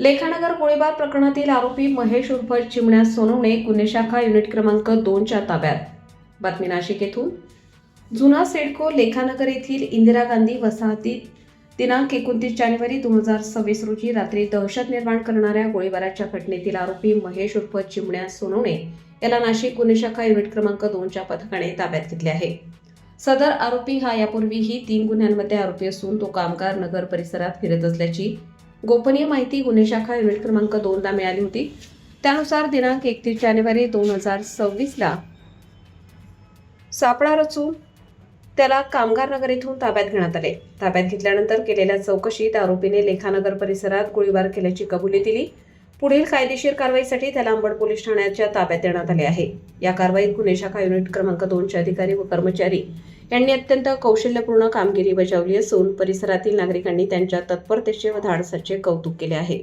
लेखानगर गोळीबार प्रकरणातील आरोपी महेश उर्फ चिमण्या सोनवणे गुन्हे शाखा युनिट क्रमांक दोनच्या ताब्यात. बातमी नाशिक येथून जुना सिडको लेखानगर येथील इंदिरा गांधी वसाहतीत दिनांक एकोणतीस जानेवारी दोन हजार सव्वीस रोजी रात्री दहशत निर्माण करणाऱ्या गोळीबाराच्या घटनेतील आरोपी महेश उर्फ चिमण्या सोनवणे याला नाशिक गुन्हे शाखा युनिट क्रमांक दोनच्या पथकाने ताब्यात घेतले आहे. सदर आरोपी हा यापूर्वीही तीन गुन्ह्यांमध्ये आरोपी असून तो कामगार नगर परिसरात फिरत असल्याची गोपनीय माहिती गुन्हे शाखा युनिट क्रमांक दोनला मिळाली होती. त्यानुसार दिनांक एकतीस जानेवारी दोन हजार सव्वीसला सापळा रचून त्याला कामगार नगर येथून ताब्यात घेण्यात आले. ताब्यात घेतल्यानंतर केलेल्या चौकशीत आरोपीने लेखानगर परिसरात गोळीबार केल्याची कबुली दिली. पुढील कायदेशीर कारवाईसाठी त्याला अंबड पोलीस ठाण्याच्या ताब्यात देण्यात आले आहे. या कारवाईत गुन्हे शाखा युनिट क्रमांक दोनचे अधिकारी व कर्मचारी यांनी अत्यंत कौशल्यपूर्ण कामगिरी बजावली असून परिसरातील नागरिकांनी त्यांच्या तत्परतेचे व धाडसाचे कौतुक केले आहे.